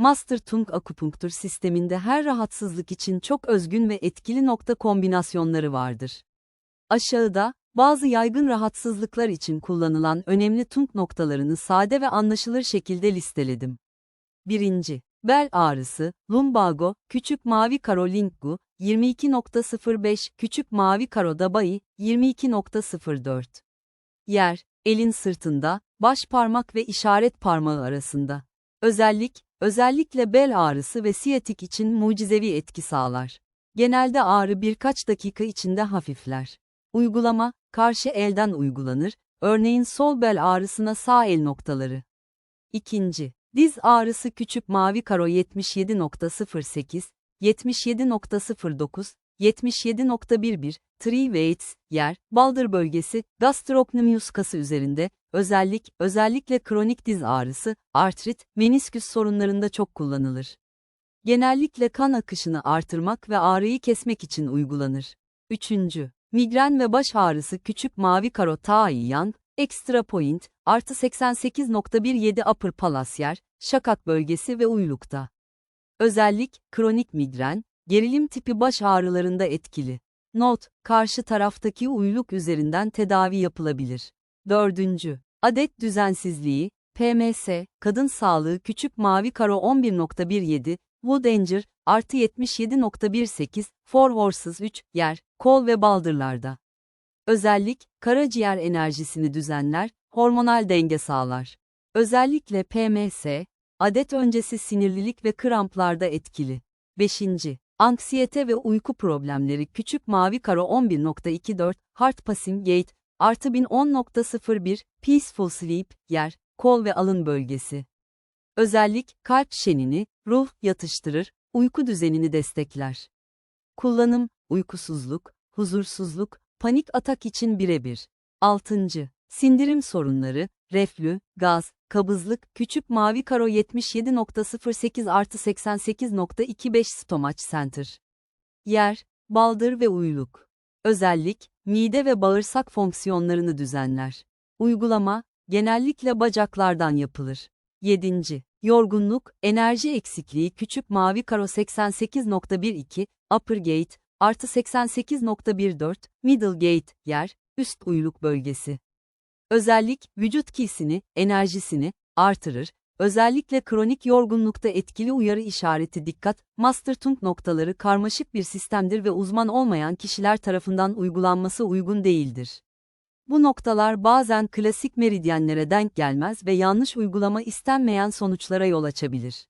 Master Tung akupunktur sisteminde her rahatsızlık için çok özgün ve etkili nokta kombinasyonları vardır. Aşağıda, bazı yaygın rahatsızlıklar için kullanılan önemli tung noktalarını sade ve anlaşılır şekilde listeledim. 1. Bel ağrısı, lumbago, küçük mavi karo linggu, 22.05, küçük mavi karo dabai, 22.04. Yer, elin sırtında, baş parmak ve işaret parmağı arasında. Özellik, özellikle bel ağrısı ve siyatik için mucizevi etki sağlar. Genelde ağrı birkaç dakika içinde hafifler. Uygulama, karşı elden uygulanır, örneğin sol bel ağrısına sağ el noktaları. İkinci, diz ağrısı küçük mavi karo 77.08, 77.09, 77.11, Three Weights, yer, baldır bölgesi, gastrocnemius kası üzerinde, özellik, özellikle kronik diz ağrısı, artrit, menisküs sorunlarında çok kullanılır. Genellikle kan akışını artırmak ve ağrıyı kesmek için uygulanır. Üçüncü, migren ve baş ağrısı küçük mavi karo Tai Yang, Extra Point, artı 88.17 Upper Palasyer, şakak bölgesi ve uylukta. Özellik, kronik migren, gerilim tipi baş ağrılarında etkili. Not, karşı taraftaki uyluk üzerinden tedavi yapılabilir. Dördüncü, adet düzensizliği, PMS, kadın sağlığı küçük mavi karo 11.17, Wood Danger, artı 77.18, Four Horses 3, yer, kol ve baldırlarda. Özellik, karaciğer enerjisini düzenler, hormonal denge sağlar. Özellikle PMS, adet öncesi sinirlilik ve kramplarda etkili. 5. Anksiyete ve uyku problemleri küçük mavi karo 11.24, Heart Passing Gate, artı 1010.01, Peaceful Sleep, yer, kol ve alın bölgesi. Özellik, kalp şenini, ruh yatıştırır, uyku düzenini destekler. Kullanım, uykusuzluk, huzursuzluk, panik atak için birebir. 6. Sindirim sorunları, reflü, gaz, kabızlık, küçük mavi karo 77.08 artı 88.25 stomach center. Yer, baldır ve uyluk. Özellik, mide ve bağırsak fonksiyonlarını düzenler. Uygulama, genellikle bacaklardan yapılır. 7. Yorgunluk, enerji eksikliği küçük mavi karo 88.12, upper gate, artı 88.14, middle gate, yer, üst uyluk bölgesi. Özellik, vücut kisini, enerjisini artırır. Özellikle kronik yorgunlukta etkili uyarı işareti dikkat, master tung noktaları karmaşık bir sistemdir ve uzman olmayan kişiler tarafından uygulanması uygun değildir. Bu noktalar bazen klasik meridyenlere denk gelmez ve yanlış uygulama istenmeyen sonuçlara yol açabilir.